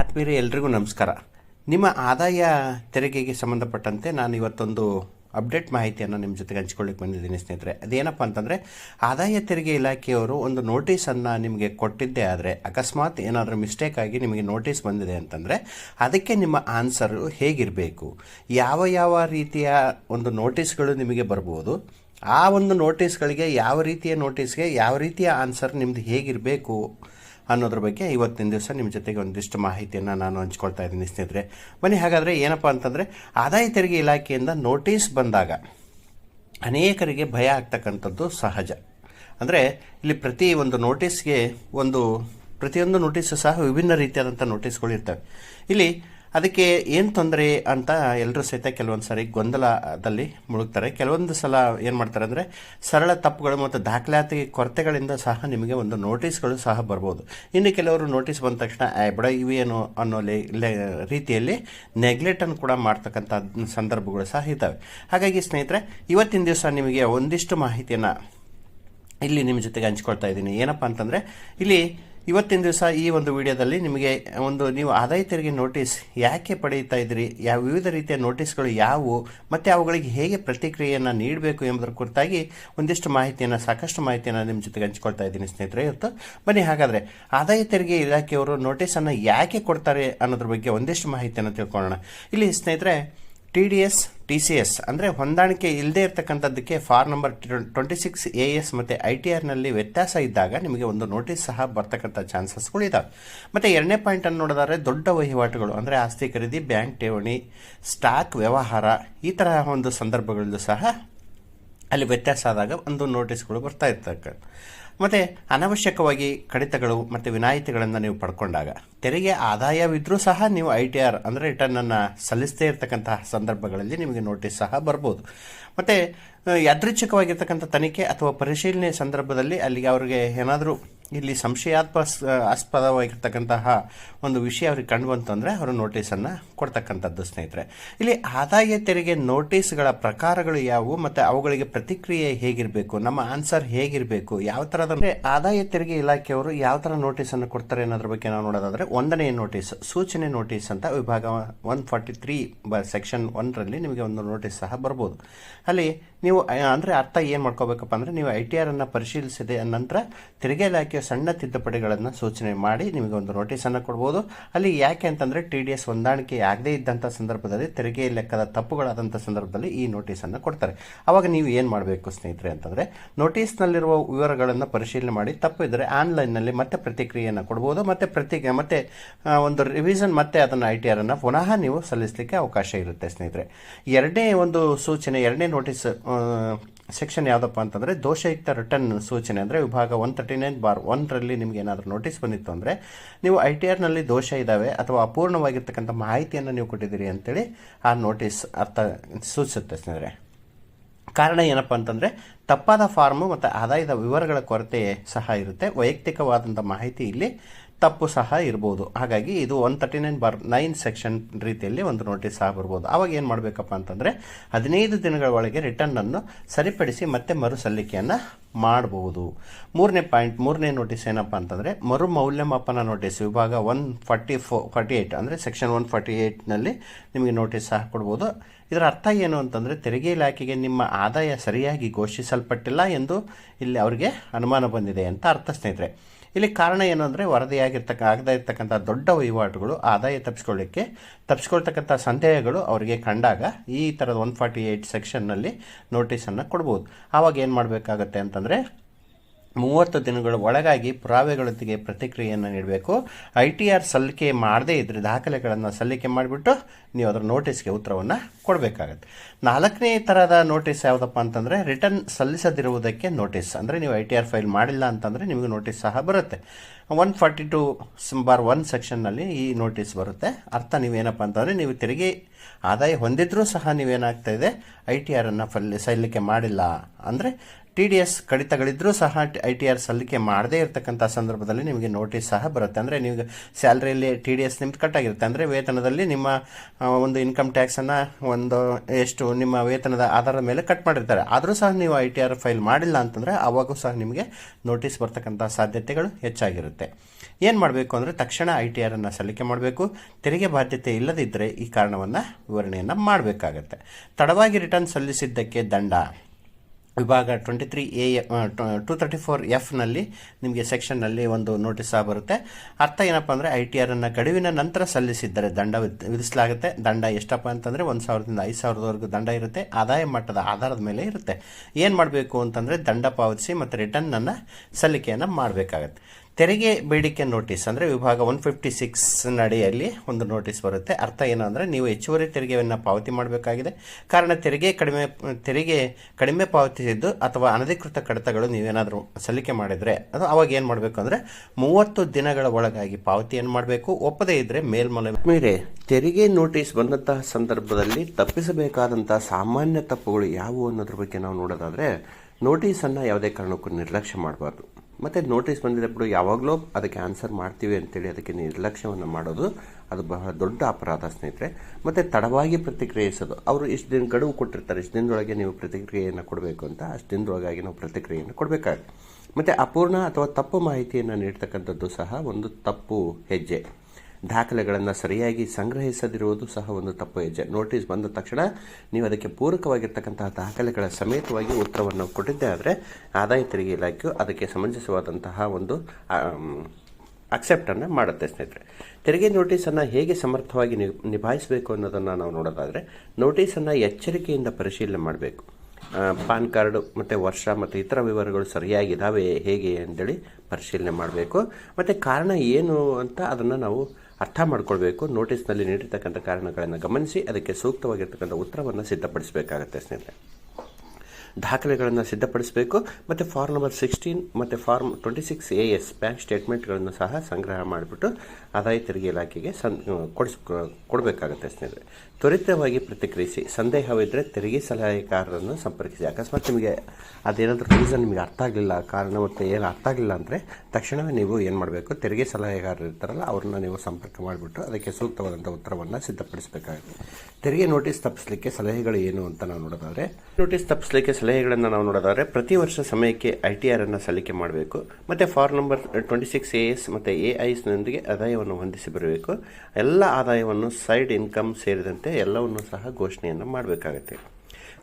ಆತ್ಮೀಯರೇ, ಎಲ್ರಿಗೂ ನಮಸ್ಕಾರ. ನಿಮ್ಮ ಆದಾಯ ತೆರಿಗೆಗೆ ಸಂಬಂಧಪಟ್ಟಂತೆ ನಾನು ಇವತ್ತೊಂದು ಅಪ್ಡೇಟ್ ಮಾಹಿತಿಯನ್ನು ನಿಮ್ಮ ಜೊತೆಗೆ ಹಂಚ್ಕೊಳ್ಳಿಕ್ಕೆ ಬಂದಿದ್ದೀನಿ ಸ್ನೇಹಿತರೆ. ಅದೇನಪ್ಪ ಅಂತಂದರೆ, ಆದಾಯ ತೆರಿಗೆ ಇಲಾಖೆಯವರು ಒಂದು ನೋಟಿಸನ್ನು ನಿಮಗೆ ಕೊಟ್ಟಿದ್ದೇ ಆದರೆ, ಅಕಸ್ಮಾತ್ ಏನಾದರೂ ಮಿಸ್ಟೇಕ್ ಆಗಿ ನಿಮಗೆ ನೋಟಿಸ್ ಬಂದಿದೆ ಅಂತಂದರೆ, ಅದಕ್ಕೆ ನಿಮ್ಮ ಆನ್ಸರು ಹೇಗಿರಬೇಕು? ಯಾವ ಯಾವ ರೀತಿಯ ಒಂದು ನೋಟಿಸ್ಗಳು ನಿಮಗೆ ಬರ್ಬೋದು? ಆ ಒಂದು ನೋಟಿಸ್ಗಳಿಗೆ ಯಾವ ರೀತಿಯ ನೋಟಿಸ್ಗೆ ಯಾವ ರೀತಿಯ ಆನ್ಸರ್ ನಿಮ್ಮದು ಹೇಗಿರಬೇಕು? ಅನ್ನೋದ್ರ ಬಗ್ಗೆ ಇವತ್ತಿನ ದಿವಸ ನಿಮ್ಮ ಜೊತೆಗೆ ಒಂದಿಷ್ಟು ಮಾಹಿತಿಯನ್ನು ನಾನು ಹಂಚ್ಕೊಳ್ತಾ ಇದ್ದೀನಿ, ಸ್ನೇಹಿತರೆ. ಬನ್ನಿ, ಹಾಗಾದರೆ ಏನಪ್ಪ ಅಂತಂದರೆ, ಆದಾಯ ತೆರಿಗೆ ಇಲಾಖೆಯಿಂದ ನೋಟಿಸ್ ಬಂದಾಗ ಅನೇಕರಿಗೆ ಭಯ ಆಗ್ತಕ್ಕಂಥದ್ದು ಸಹಜ. ಅಂದರೆ, ಇಲ್ಲಿ ಪ್ರತಿ ಒಂದು ನೋಟಿಸ್ಗೆ ಒಂದು, ಪ್ರತಿಯೊಂದು ನೋಟಿಸ್ ಸಹ ವಿಭಿನ್ನ ರೀತಿಯಾದಂಥ ನೋಟಿಸ್ಗಳು ಇರ್ತವೆ ಇಲ್ಲಿ ಅದಕ್ಕೆ ಏನು ತೊಂದರೆ ಅಂತ ಎಲ್ಲರೂ ಸಹಿತ ಕೆಲವೊಂದು ಸಾರಿ ಗೊಂದಲದಲ್ಲಿ ಮುಳುಗ್ತಾರೆ. ಕೆಲವೊಂದು ಸಲ ಏನು ಮಾಡ್ತಾರೆ ಅಂದರೆ ಸರಳ ತಪ್ಪುಗಳು ಮತ್ತು ದಾಖಲಾತಿ ಕೊರತೆಗಳಿಂದ ಸಹ ನಿಮಗೆ ಒಂದು ನೋಟಿಸ್ಗಳು ಸಹ ಬರ್ಬೋದು. ಇನ್ನು ಕೆಲವರು ನೋಟಿಸ್ ಬಂದ ತಕ್ಷಣ ಬಡ, ಇವೇನು ಅನ್ನೋ ರೀತಿಯಲ್ಲಿ ನೆಗ್ಲೆಕ್ಟನ್ನು ಕೂಡ ಮಾಡ್ತಕ್ಕಂಥ ಸಂದರ್ಭಗಳು ಸಹ ಇದ್ದಾವೆ. ಹಾಗಾಗಿ ಸ್ನೇಹಿತರೆ, ಇವತ್ತಿನ ದಿವಸ ನಿಮಗೆ ಒಂದಿಷ್ಟು ಮಾಹಿತಿಯನ್ನು ಇಲ್ಲಿ ನಿಮ್ಮ ಜೊತೆಗೆ ಹಂಚ್ಕೊಳ್ತಾ ಇದ್ದೀನಿ. ಏನಪ್ಪ ಅಂತಂದರೆ, ಇಲ್ಲಿ ಇವತ್ತಿನ ದಿವಸ ಈ ಒಂದು ವಿಡಿಯೋದಲ್ಲಿ ನಿಮಗೆ ಒಂದು ನೀವು ಆದಾಯ ತೆರಿಗೆ ನೋಟಿಸ್ ಯಾಕೆ ಪಡೆಯುತ್ತಾ ಇದ್ದೀರಿ? ಯಾವ ವಿವಿಧ ರೀತಿಯ ನೋಟಿಸ್ಗಳು ಯಾವುವು? ಮತ್ತು ಅವುಗಳಿಗೆ ಹೇಗೆ ಪ್ರತಿಕ್ರಿಯೆಯನ್ನು ನೀಡಬೇಕು ಎಂಬುದರ ಕುರಿತಾಗಿ ಒಂದಿಷ್ಟು ಮಾಹಿತಿಯನ್ನು, ಸಾಕಷ್ಟು ಮಾಹಿತಿಯನ್ನು ನಿಮ್ಮ ಜೊತೆಗೆ ಹಂಚ್ಕೊಳ್ತಾ ಇದ್ದೀನಿ ಸ್ನೇಹಿತರೆ. ಇವತ್ತು ಬನ್ನಿ, ಹಾಗಾದರೆ ಆದಾಯ ತೆರಿಗೆ ಇಲಾಖೆಯವರು ನೋಟಿಸನ್ನು ಯಾಕೆ ಕೊಡ್ತಾರೆ ಅನ್ನೋದ್ರ ಬಗ್ಗೆ ಒಂದಿಷ್ಟು ಮಾಹಿತಿಯನ್ನು ತಿಳ್ಕೊಳ್ಳೋಣ. ಇಲ್ಲಿ ಸ್ನೇಹಿತರೆ T D S, T C S ಅಂದರೆ ಹೊಂದಾಣಿಕೆ ಇಲ್ಲದೆ ಇರತಕ್ಕಂಥದ್ದಕ್ಕೆ form number twenty six A S ಮತ್ತು ಐ ಟಿ ಆರ್ನಲ್ಲಿ ವ್ಯತ್ಯಾಸ ಇದ್ದಾಗ ನಿಮಗೆ ಒಂದು ನೋಟಿಸ್ ಸಹ ಬರ್ತಕ್ಕಂಥ ಚಾನ್ಸಸ್ಗಳು ಇದ್ದಾವೆ ಮತ್ತು ಎರಡನೇ ಪಾಯಿಂಟನ್ನು ನೋಡಿದರೆ ದೊಡ್ಡ ವಹಿವಾಟುಗಳು ಅಂದರೆ ಆಸ್ತಿ ಖರೀದಿ, ಬ್ಯಾಂಕ್ ಠೇವಣಿ, ಸ್ಟಾಕ್ ವ್ಯವಹಾರ ಈ ತರಹ ಒಂದು ಸಂದರ್ಭಗಳಲ್ಲೂ ಸಹ ಅಲ್ಲಿ ವ್ಯತ್ಯಾಸ ಆದಾಗ ಒಂದು ನೋಟಿಸ್ಗಳು ಬರ್ತಾ ಇರ್ತಕ್ಕ ಮತ್ತು ಅನವಶ್ಯಕವಾಗಿ ಕಡಿತಗಳು ಮತ್ತು ವಿನಾಯಿತಿಗಳನ್ನು ನೀವು ಪಡ್ಕೊಂಡಾಗ, ತೆರಿಗೆ ಆದಾಯವಿದ್ದರೂ ಸಹ ನೀವು ಐ ಟಿ ಆರ್ ಅಂದರೆ ರಿಟರ್ನನ್ನು ಸಲ್ಲಿಸದೇ ಇರತಕ್ಕಂತಹ ಸಂದರ್ಭಗಳಲ್ಲಿ ನಿಮಗೆ ನೋಟಿಸ್ ಸಹ ಬರ್ಬೋದು. ಮತ್ತು ಯಾದೃಚ್ಛಿಕವಾಗಿರ್ತಕ್ಕಂಥ ತನಿಖೆ ಅಥವಾ ಪರಿಶೀಲನೆ ಸಂದರ್ಭದಲ್ಲಿ ಅಲ್ಲಿಗೆ ಅವರಿಗೆ ಏನಾದರೂ ಇಲ್ಲಿ ಸಂಶಯಾತ್ಮ ಆಸ್ಪದವಾಗಿರ್ತಕ್ಕಂತಹ ಒಂದು ವಿಷಯ ಅವ್ರಿಗೆ ಕಂಡು ಅಂದರೆ ಅವರು ನೋಟಿಸನ್ನು ಕೊಡ್ತಕ್ಕಂಥದ್ದು, ಸ್ನೇಹಿತರೆ. ಇಲ್ಲಿ ಆದಾಯ ತೆರಿಗೆ ನೋಟಿಸ್ಗಳ ಪ್ರಕಾರಗಳು ಯಾವುವು ಮತ್ತು ಅವುಗಳಿಗೆ ಪ್ರತಿಕ್ರಿಯೆ ಹೇಗಿರಬೇಕು, ನಮ್ಮ ಆನ್ಸರ್ ಹೇಗಿರಬೇಕು, ಯಾವ ಥರದ ಆದಾಯ ತೆರಿಗೆ ಇಲಾಖೆಯವರು ಯಾವ ಥರ ನೋಟಿಸನ್ನು ಕೊಡ್ತಾರೆ ಅನ್ನೋದ್ರ ಬಗ್ಗೆ ನಾವು ನೋಡೋದಾದರೆ ಒಂದನೇ ನೋಟಿಸ್, ಸೂಚನೆ ನೋಟಿಸ್ ಅಂತ ವಿಭಾಗ one forty three bar, section ಒನ್ರಲ್ಲಿ ನಿಮಗೆ ಒಂದು ನೋಟಿಸ್ ಸಹ ಬರ್ಬೋದು. ಅಲ್ಲಿ ನೀವು ಅಂದರೆ ಅರ್ಥ ಏನು ಮಾಡ್ಕೋಬೇಕಪ್ಪ ಅಂದರೆ ನೀವು ಐ ಟಿ ಆರನ್ನು ಪರಿಶೀಲಿಸಿದ ನಂತರ ತೆರಿಗೆ ಇಲಾಖೆಯ ಸಣ್ಣ ತಿದ್ದುಪಡಿಗಳನ್ನು ಸೂಚನೆ ಮಾಡಿ ನಿಮಗೆ ಒಂದು ನೋಟಿಸನ್ನು ಕೊಡ್ಬೋದು. ಅಲ್ಲಿ ಯಾಕೆ ಅಂತಂದರೆ ಟಿ ಡಿ ಎಸ್ ಹೊಂದಾಣಿಕೆ ಆಗದೇ ಇದ್ದಂಥ ಸಂದರ್ಭದಲ್ಲಿ ತೆರಿಗೆ ಲೆಕ್ಕದ ತಪ್ಪುಗಳಾದಂಥ ಸಂದರ್ಭದಲ್ಲಿ ಈ ನೋಟಿಸನ್ನು ಕೊಡ್ತಾರೆ. ಆವಾಗ ನೀವು ಏನು ಮಾಡಬೇಕು ಸ್ನೇಹಿತರೆ ಅಂತಂದರೆ ನೋಟಿಸ್ನಲ್ಲಿರುವ ವಿವರಗಳನ್ನು ಪರಿಶೀಲನೆ ಮಾಡಿ, ತಪ್ಪು ಇದ್ದರೆ ಆನ್ಲೈನ್ನಲ್ಲಿ ಮತ್ತೆ ಪ್ರತಿಕ್ರಿಯೆಯನ್ನು ಕೊಡ್ಬೋದು, ಮತ್ತು ಪ್ರತಿ ಮತ್ತೆ ಒಂದು ರಿವಿಷನ್ ಮತ್ತೆ ಅದನ್ನು ಐ ಟಿ ಆರನ್ನು ಪುನಃ ನೀವು ಸಲ್ಲಿಸಲಿಕ್ಕೆ ಅವಕಾಶ ಇರುತ್ತೆ ಸ್ನೇಹಿತರೆ. ಎರಡನೇ ಒಂದು ಸೂಚನೆ ಎರಡನೇ ನೋಟಿಸ್ ಸೆಕ್ಷನ್ ಯಾವುದಪ್ಪ ಅಂತಂದರೆ ದೋಷಯುಕ್ತ ರಿಟರ್ನ್ ಸೂಚನೆ ಅಂದರೆ ವಿಭಾಗ ಒನ್ ತರ್ಟಿ ನೈನ್ ಬಾರ್ ಒನ್ರಲ್ಲಿ ನಿಮಗೆ ಏನಾದರೂ ನೋಟಿಸ್ ಬಂದಿತ್ತು ಅಂದರೆ ನೀವು ಐ ಟಿ ಆರ್ನಲ್ಲಿ ದೋಷ ಇದ್ದಾವೆ ಅಥವಾ ಅಪೂರ್ಣವಾಗಿರ್ತಕ್ಕಂಥ ಮಾಹಿತಿಯನ್ನು ನೀವು ಕೊಟ್ಟಿದ್ದೀರಿ ಅಂತೇಳಿ ಆ ನೋಟಿಸ್ ಅರ್ಥ ಸೂಚಿಸುತ್ತೆ ಸ್ನೇಹಿತರೆ. ಕಾರಣ ಏನಪ್ಪ ಅಂತಂದರೆ ತಪ್ಪಾದ ಫಾರ್ಮು ಮತ್ತು ಆದಾಯದ ವಿವರಗಳ ಕೊರತೆ ಸಹ ಇರುತ್ತೆ. ವೈಯಕ್ತಿಕವಾದಂಥ ಮಾಹಿತಿ ಇಲ್ಲಿ ತಪ್ಪು ಸಹ ಇರ್ಬೋದು. ಹಾಗಾಗಿ ಇದು one thirty nine bar nine section ರೀತಿಯಲ್ಲಿ ಒಂದು ನೋಟಿಸ್ ಸಹ ಬರ್ಬೋದು. ಅವಾಗ ಏನು ಮಾಡಬೇಕಪ್ಪ ಅಂತಂದರೆ, ಹದಿನೈದು ದಿನಗಳ ಒಳಗೆ ರಿಟರ್ನನ್ನು ಸರಿಪಡಿಸಿ ಮತ್ತೆ ಮರು ಸಲ್ಲಿಕೆಯನ್ನು ಮಾಡಬಹುದು ಮೂರನೇ ಪಾಯಿಂಟ್ ಮೂರನೇ ನೋಟಿಸ್ ಏನಪ್ಪ ಅಂತಂದರೆ, ಮರು ಮೌಲ್ಯಮಾಪನ ನೋಟಿಸ್ ವಿಭಾಗ one forty four forty eight ಅಂದರೆ ಸೆಕ್ಷನ್ ಒನ್ ಫಾರ್ಟಿ ಏಯ್ಟ್ನಲ್ಲಿ ನಿಮಗೆ ನೋಟಿಸ್ ಸಹ ಕೊಡ್ಬೋದು. ಇದರ ಅರ್ಥ ಏನು ಅಂತಂದರೆ, ತೆರಿಗೆ ಇಲಾಖೆಗೆ ನಿಮ್ಮ ಆದಾಯ ಸರಿಯಾಗಿ ಘೋಷಿಸಲ್ಪಟ್ಟಿಲ್ಲ ಎಂದು ಇಲ್ಲಿ ಅವರಿಗೆ ಅನುಮಾನ ಬಂದಿದೆ ಅಂತ ಅರ್ಥ ಸ್ನೇಹಿತರೆ. ಇಲ್ಲಿ ಕಾರಣ ಏನು ಅಂದರೆ ವರದಿಯಾಗಿರ್ತಕ್ಕ, ಆಗದೇ ಇರ್ತಕ್ಕಂಥ ದೊಡ್ಡ ವಹಿವಾಟುಗಳು, ಆದಾಯ ತಪ್ಪಿಸ್ಕೊಳ್ಳಿಕ್ಕೆ ತಪ್ಪಿಸ್ಕೊಳ್ತಕ್ಕಂಥ ಸಂದೇಹಗಳು ಅವರಿಗೆ ಕಂಡಾಗ ಈ ಥರದ ಒನ್ ಫಾರ್ಟಿ ಏಯ್ಟ್ ಸೆಕ್ಷನ್ನಲ್ಲಿ ನೋಟಿಸನ್ನು ಕೊಡ್ಬೋದು. ಆವಾಗ ಏನು ಮಾಡಬೇಕಾಗತ್ತೆ ಅಂತಂದರೆ ಮೂವತ್ತು ದಿನಗಳ ಒಳಗಾಗಿ ಪುರಾವೆಗಳೊಂದಿಗೆ ಪ್ರತಿಕ್ರಿಯೆಯನ್ನು ನೀಡಬೇಕು. ಐ ಟಿ ಆರ್ ಸಲ್ಲಿಕೆ ಮಾಡದೇ ಇದ್ದರೆ ದಾಖಲೆಗಳನ್ನು ಸಲ್ಲಿಕೆ ಮಾಡಿಬಿಟ್ಟು ನೀವು ಅದರ ನೋಟಿಸ್ಗೆ ಉತ್ತರವನ್ನು ಕೊಡಬೇಕಾಗತ್ತೆ. ನಾಲ್ಕನೇ ಥರದ ನೋಟಿಸ್ ಯಾವುದಪ್ಪ ಅಂತಂದರೆ ರಿಟರ್ನ್ ಸಲ್ಲಿಸದಿರುವುದಕ್ಕೆ ನೋಟಿಸ್. ಅಂದರೆ ನೀವು ಐ ಟಿ ಆರ್ ಫೈಲ್ ಮಾಡಿಲ್ಲ ಅಂತಂದರೆ ನಿಮಗೆ ನೋಟಿಸ್ ಸಹ ಬರುತ್ತೆ. One forty two bar one ಸೆಕ್ಷನ್ನಲ್ಲಿ ಈ ನೋಟಿಸ್ ಬರುತ್ತೆ. ಅರ್ಥ ನೀವೇನಪ್ಪ ಅಂತಂದರೆ ನೀವು ತೆರಿಗೆ ಆದಾಯ ಹೊಂದಿದ್ರೂ ಸಹ ನೀವೇನಾಗ್ತಾ ಇದೆ? ಐ ಟಿ ಆರನ್ನು ಫಲ್ಲಿ ಸಲ್ಲಿಕೆ ಮಾಡಿಲ್ಲ ಅಂದರೆ ಟಿ ಡಿ ಎಸ್ ಕಡಿತಗಳಿದ್ರೂ ಸಹ ಐ ಟಿ ಆರ್ ಸಲ್ಲಿಕೆ ಮಾಡದೇ ಇರತಕ್ಕಂಥ ಸಂದರ್ಭದಲ್ಲಿ ನಿಮಗೆ ನೋಟಿಸ್ ಸಹ ಬರುತ್ತೆ. ಅಂದರೆ ನೀವು ಸ್ಯಾಲ್ರಿಯಲ್ಲಿ ಟಿ ಡಿ ಎಸ್ ನಿಮ್ದು ಕಟ್ ಆಗಿರುತ್ತೆ. ಅಂದರೆ ವೇತನದಲ್ಲಿ ನಿಮ್ಮ ಒಂದು ಇನ್ಕಮ್ ಟ್ಯಾಕ್ಸನ್ನು ಒಂದು, ಎಷ್ಟು ನಿಮ್ಮ ವೇತನದ ಆಧಾರದ ಮೇಲೆ ಕಟ್ ಮಾಡಿರ್ತಾರೆ. ಆದರೂ ಸಹ ನೀವು ಐ ಟಿ ಆರ್ ಫೈಲ್ ಮಾಡಿಲ್ಲ ಅಂತಂದರೆ ಆವಾಗೂ ಸಹ ನಿಮಗೆ ನೋಟಿಸ್ ಬರ್ತಕ್ಕಂಥ ಸಾಧ್ಯತೆಗಳು ಹೆಚ್ಚಾಗಿರುತ್ತೆ. ಏನು ಮಾಡಬೇಕು ಅಂದರೆ ತಕ್ಷಣ ಐ ಟಿ ಆರನ್ನು ಸಲ್ಲಿಕೆ ಮಾಡಬೇಕು. ತೆರಿಗೆ ಬಾಧ್ಯತೆ ಇಲ್ಲದಿದ್ದರೆ ಈ ಕಾರಣವನ್ನು ವಿವರಣೆಯನ್ನು ಮಾಡಬೇಕಾಗತ್ತೆ. ತಡವಾಗಿ ರಿಟರ್ನ್ ಸಲ್ಲಿಸಿದ್ದಕ್ಕೆ ದಂಡ. ವಿಭಾಗ twenty three A to thirty four ಎಫ್ನಲ್ಲಿ ನಿಮಗೆ ಸೆಕ್ಷನ್ನಲ್ಲಿ ಒಂದು ನೋಟಿಸ್ ಬರುತ್ತೆ. ಅರ್ಥ ಏನಪ್ಪ ಅಂದರೆ ಐ ಟಿ ಆರನ್ನು ಗಡುವಿನ ನಂತರ ಸಲ್ಲಿಸಿದ್ದರೆ ದಂಡ ವಿಧಿಸಲಾಗುತ್ತೆ. ದಂಡ ಎಷ್ಟಪ್ಪ ಅಂತಂದರೆ ಒಂದು ಸಾವಿರದಿಂದ ಐದು ಸಾವಿರದವರೆಗೂ ದಂಡ ಇರುತ್ತೆ. ಆದಾಯ ಮಟ್ಟದ ಆಧಾರದ ಮೇಲೆ ಇರುತ್ತೆ. ಏನು ಮಾಡಬೇಕು ಅಂತಂದರೆ ದಂಡ ಪಾವತಿಸಿ ಮತ್ತು ರಿಟರ್ನನ್ನು ಸಲ್ಲಿಕೆಯನ್ನು ಮಾಡಬೇಕಾಗತ್ತೆ. ತೆರಿಗೆ ಬೇಡಿಕೆ ನೋಟಿಸ್ ಅಂದರೆ ವಿಭಾಗ ಒನ್ ಫಿಫ್ಟಿ ಸಿಕ್ಸ್ ಅಡಿಯಲ್ಲಿ ಒಂದು ನೋಟಿಸ್ ಬರುತ್ತೆ. ಅರ್ಥ ಏನು ಅಂದರೆ ನೀವು ಹೆಚ್ಚುವರಿ ತೆರಿಗೆಯನ್ನು ಪಾವತಿ ಮಾಡಬೇಕಾಗಿದೆ. ಕಾರಣ ತೆರಿಗೆ ಕಡಿಮೆ ತೆರಿಗೆ ಕಡಿಮೆ ಪಾವತಿಸಿದ್ದು ಅಥವಾ ಅನಧಿಕೃತ ಕಡತಗಳು ನೀವೇನಾದರೂ ಸಲ್ಲಿಕೆ ಮಾಡಿದರೆ ಅದು ಅವಾಗ ಏನು ಮಾಡಬೇಕು ಅಂದರೆ ಮೂವತ್ತು ದಿನಗಳ ಒಳಗಾಗಿ ಪಾವತಿಯನ್ನು ಮಾಡಬೇಕು? ಒಪ್ಪದೇ ಇದ್ದರೆ ಮೇಲ್ಮನೆ ಮೇರೆ, ತೆರಿಗೆ ನೋಟಿಸ್ ಬಂದಂತಹ ಸಂದರ್ಭದಲ್ಲಿ ತಪ್ಪಿಸಬೇಕಾದಂತಹ ಸಾಮಾನ್ಯ ತಪ್ಪುಗಳು ಯಾವುವು ಅನ್ನೋದ್ರ ಬಗ್ಗೆ ನಾವು ನೋಡೋದಾದರೆ, ನೋಟಿಸನ್ನು ಯಾವುದೇ ಕಾರಣಕ್ಕೂ ನಿರ್ಲಕ್ಷ್ಯ ಮಾಡಬಾರ್ದು. ಮತ್ತು ನೋಟಿಸ್ ಬಂದಿದೆ ಬಿಡು, ಯಾವಾಗಲೂ ಅದಕ್ಕೆ ಆನ್ಸರ್ ಮಾಡ್ತೀವಿ ಅಂತೇಳಿ ಅದಕ್ಕೆ ನಿರ್ಲಕ್ಷ್ಯವನ್ನು ಮಾಡೋದು ಅದು ಬಹಳ ದೊಡ್ಡ ಅಪರಾಧ ಸ್ನೇಹಿತರೆ. ಮತ್ತು ತಡವಾಗಿ ಪ್ರತಿಕ್ರಿಯಿಸೋದು. ಅವರು ಇಷ್ಟು ದಿನ ಗಡುವು ಕೊಟ್ಟಿರ್ತಾರೆ, ಇಷ್ಟು ದಿನದೊಳಗೆ ನೀವು ಪ್ರತಿಕ್ರಿಯೆಯನ್ನು ಕೊಡಬೇಕು ಅಂತ, ಅಷ್ಟು ದಿನದೊಳಗಾಗಿ ನಾವು ಪ್ರತಿಕ್ರಿಯೆಯನ್ನು ಕೊಡಬೇಕಾಗುತ್ತೆ. ಮತ್ತು ಅಪೂರ್ಣ ಅಥವಾ ತಪ್ಪು ಮಾಹಿತಿಯನ್ನು ನೀಡ್ತಕ್ಕಂಥದ್ದು ಸಹ ಒಂದು ತಪ್ಪು ಹೆಜ್ಜೆ. ದಾಖಲೆಗಳನ್ನು ಸರಿಯಾಗಿ ಸಂಗ್ರಹಿಸದಿರುವುದು ಸಹ ಒಂದು ತಪ್ಪು ಹೆಜ್ಜೆ. ನೋಟಿಸ್ ಬಂದ ತಕ್ಷಣ ನೀವು ಅದಕ್ಕೆ ಪೂರಕವಾಗಿರ್ತಕ್ಕಂತಹ ದಾಖಲೆಗಳ ಸಮೇತವಾಗಿ ಉತ್ತರವನ್ನು ಕೊಟ್ಟಿದ್ದೇ ಆದರೆ ಆದಾಯ ತೆರಿಗೆ ಇಲಾಖೆಯು ಅದಕ್ಕೆ ಸಮಂಜಸವಾದಂತಹ ಒಂದು ಅಕ್ಸೆಪ್ಟನ್ನು ಮಾಡುತ್ತೆ ಸ್ನೇಹಿತರೆ. ತೆರಿಗೆ ನೋಟಿಸನ್ನು ಹೇಗೆ ಸಮರ್ಥವಾಗಿ ನಿಭಾಯಿಸಬೇಕು ಅನ್ನೋದನ್ನು ನಾವು ನೋಡೋದಾದರೆ ನೋಟಿಸನ್ನು ಎಚ್ಚರಿಕೆಯಿಂದ ಪರಿಶೀಲನೆ ಮಾಡಬೇಕು. ಪಾನ್ ಕಾರ್ಡು ಮತ್ತು ವರ್ಷ ಮತ್ತು ಇತರ ವಿವರಗಳು ಸರಿಯಾಗಿದ್ದಾವೆ ಹೇಗೆ ಅಂತೇಳಿ ಪರಿಶೀಲನೆ ಮಾಡಬೇಕು. ಮತ್ತು ಕಾರಣ ಏನು ಅಂತ ಅದನ್ನು ನಾವು ಅರ್ಥ ಮಾಡ್ಕೊಳ್ಬೇಕು ನೋಟಿಸ್ನಲ್ಲಿ ನೀಡಿರ್ತಕ್ಕಂಥ ಕಾರಣಗಳನ್ನು ಗಮನಿಸಿ ಅದಕ್ಕೆ ಸೂಕ್ತವಾಗಿರ್ತಕ್ಕಂಥ ಉತ್ತರವನ್ನು ಸಿದ್ಧಪಡಿಸಬೇಕಾಗತ್ತೆ ಸ್ನೇಹಿತರೆ. ದಾಖಲೆಗಳನ್ನು ಸಿದ್ಧಪಡಿಸಬೇಕು, ಮತ್ತು ಫಾರ್ಮ್ ನಂಬರ್ ಸಿಕ್ಸ್ಟೀನ್ ಮತ್ತು form twenty six A S bank ಸ್ಟೇಟ್ಮೆಂಟ್ಗಳನ್ನು ಸಹ ಸಂಗ್ರಹ ಮಾಡಿಬಿಟ್ಟು ಆದಾಯ ತೆರಿಗೆ ಇಲಾಖೆಗೆ ಸನ್ ಕೊಡಿಸ್ ಕೊಡಬೇಕಾಗುತ್ತೆ ಸ್ನೇಹಿತರೆ. ತ್ವರಿತವಾಗಿ ಪ್ರತಿಕ್ರಿಯಿಸಿ. ಸಂದೇಹವಿದ್ದರೆ ತೆರಿಗೆ ಸಲಹೆಗಾರರನ್ನು ಸಂಪರ್ಕಿಸಿ. ಅಕಸ್ಮಾತ್ ನಿಮಗೆ ಅದೇನಾದರೂ ರೀಸನ್ ನಿಮಗೆ ಅರ್ಥ ಆಗಲಿಲ್ಲ, ಕಾರಣ ಮತ್ತು ಏನು ಅರ್ಥ ಆಗಲಿಲ್ಲ ಅಂದರೆ ತಕ್ಷಣವೇ ನೀವು ಏನು ಮಾಡಬೇಕು? ತೆರಿಗೆ ಸಲಹೆಗಾರರು ಇರ್ತಾರಲ್ಲ ಅವ್ರನ್ನ ನೀವು ಸಂಪರ್ಕ ಮಾಡಿಬಿಟ್ಟು ಅದಕ್ಕೆ ಸೂಕ್ತವಾದಂಥ ಉತ್ತರವನ್ನು ಸಿದ್ಧಪಡಿಸಬೇಕಾಗುತ್ತೆ. ತೆರಿಗೆ ನೋಟಿಸ್ ತಪ್ಪಿಸಲಿಕ್ಕೆ ಸಲಹೆಗಳು ಏನು ಅಂತ ನಾವು ನೋಡೋದಾದರೆ, ನೋಟಿಸ್ ತಪ್ಪಿಸಲಿಕ್ಕೆ ಸಲಹೆಗಳನ್ನು ನಾವು ನೋಡೋದಾದರೆ, ಪ್ರತಿ ವರ್ಷ ಸಮಯಕ್ಕೆ ಐ ಟಿ ಆರನ್ನು ಸಲ್ಲಿಕೆ ಮಾಡಬೇಕು. ಮತ್ತು form number twenty six A S ಮತ್ತು ಎ ಐಸ್ನೊಂದಿಗೆ ಆದಾಯವನ್ನು ಹೊಂದಿಸಿ ಬರಬೇಕು. ಎಲ್ಲ ಆದಾಯವನ್ನು ಸೈಡ್ ಇನ್ಕಮ್ ಸೇರಿದಂತೆ ಎಲ್ಲವನ್ನು ಸಹ ಘೋಷಣೆಯನ್ನು ಮಾಡಬೇಕಾಗತ್ತೆ.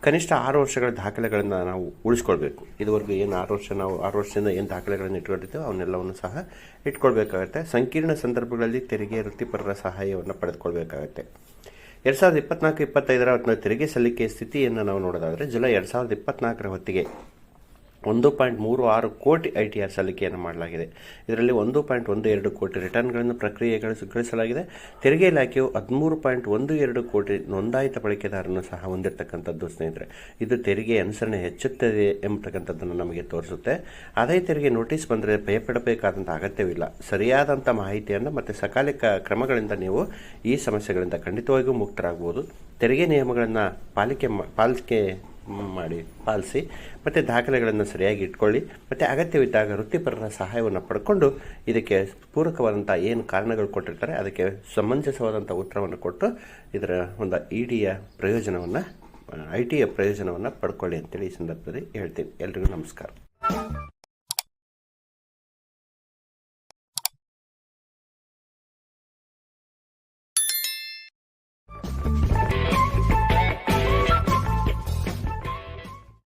ಕನಿಷ್ಠ ಆರು ವರ್ಷಗಳ ದಾಖಲೆಗಳನ್ನು ನಾವು ಉಳಿಸ್ಕೊಳ್ಬೇಕು. ಇದುವರೆಗೂ ಏನು ಆರು ವರ್ಷ ನಾವು ಆರು ವರ್ಷದಿಂದ ಏನು ದಾಖಲೆಗಳನ್ನು ಇಟ್ಕೊಂಡಿರ್ತೇವೆ ಅವನ್ನೆಲ್ಲವನ್ನು ಸಹ ಇಟ್ಕೊಳ್ಬೇಕಾಗತ್ತೆ. ಸಂಕೀರ್ಣ ಸಂದರ್ಭಗಳಲ್ಲಿ ತೆರಿಗೆ ವೃತ್ತಿಪರರ ಸಹಾಯವನ್ನು ಪಡೆದುಕೊಳ್ಬೇಕಾಗತ್ತೆ. ಎರಡು ಸಾವಿರದ ಇಪ್ಪತ್ನಾಲ್ಕು, ಇಪ್ಪತ್ತೈದರ ಹೊತ್ತಿನ ತೆರಿಗೆ ಸಲ್ಲಿಕೆ ಸ್ಥಿತಿಯನ್ನು ನಾವು ನೋಡೋದಾದರೆ ಜುಲೈ ಎರಡು ಸಾವಿರದ ಇಪ್ಪತ್ನಾಲ್ಕರ ಹೊತ್ತಿಗೆ. ಒಂದು ಪಾಯಿಂಟ್ ಮೂರು ಆರು ಕೋಟಿ ಐ ಟಿ ಆರ್ ಸಲ್ಲಿಕೆಯನ್ನು ಮಾಡಲಾಗಿದೆ. ಇದರಲ್ಲಿ ಒಂದು ಪಾಯಿಂಟ್ ಒಂದು ಎರಡು ಕೋಟಿ ರಿಟರ್ನ್ಗಳನ್ನು ಪ್ರಕ್ರಿಯೆಗೊಳಿಸಲಾಗಿದೆ ತೆರಿಗೆ ಇಲಾಖೆಯು ಹದಿಮೂರು ಪಾಯಿಂಟ್ ಒಂದು ಎರಡು ಕೋಟಿ ನೋಂದಾಯಿತ ಬಳಕೆದಾರರನ್ನು ಸಹ ಹೊಂದಿರತಕ್ಕಂಥದ್ದು, ಸ್ನೇಹಿತರೆ. ಇದು ತೆರಿಗೆ ಅನುಸರಣೆ ಹೆಚ್ಚುತ್ತದೆ ಎಂಬತಕ್ಕಂಥದ್ದನ್ನು ನಮಗೆ ತೋರಿಸುತ್ತೆ. ಆದಾಯ ತೆರಿಗೆ ನೋಟಿಸ್ ಬಂದರೆ ಭಯಪಡಬೇಕಾದಂಥ ಅಗತ್ಯವಿಲ್ಲ. ಸರಿಯಾದಂಥ ಮಾಹಿತಿಯನ್ನು ಮತ್ತು ಸಕಾಲಿಕ ಕ್ರಮಗಳಿಂದ ನೀವು ಈ ಸಮಸ್ಯೆಗಳಿಂದ ಖಂಡಿತವಾಗಿಯೂ ಮುಕ್ತರಾಗಬಹುದು. ತೆರಿಗೆ ನಿಯಮಗಳನ್ನು ಪಾಲಿಕೆ ಪಾಲಿಕೆ ಮಾಡಿ ಪಾಲಿಸಿ ಮತ್ತು ದಾಖಲೆಗಳನ್ನು ಸರಿಯಾಗಿ ಇಟ್ಕೊಳ್ಳಿ ಮತ್ತು ಅಗತ್ಯವಿದ್ದಾಗ ವೃತ್ತಿಪರರ ಸಹಾಯವನ್ನು ಪಡ್ಕೊಂಡು ಇದಕ್ಕೆ ಪೂರಕವಾದಂಥ ಏನು ಕಾರಣಗಳು ಕೊಟ್ಟಿರ್ತಾರೆ ಅದಕ್ಕೆ ಸಮಂಜಸವಾದಂಥ ಉತ್ತರವನ್ನು ಕೊಟ್ಟು ಇದರ ಒಂದು ಇ ಡಿಯ ಪ್ರಯೋಜನವನ್ನು, ಐ ಟಿಯ ಪ್ರಯೋಜನವನ್ನು ಪಡ್ಕೊಳ್ಳಿ ಅಂತೇಳಿ ಈ ಸಂದರ್ಭದಲ್ಲಿ ಹೇಳ್ತೀನಿ. ಎಲ್ರಿಗೂ ನಮಸ್ಕಾರ.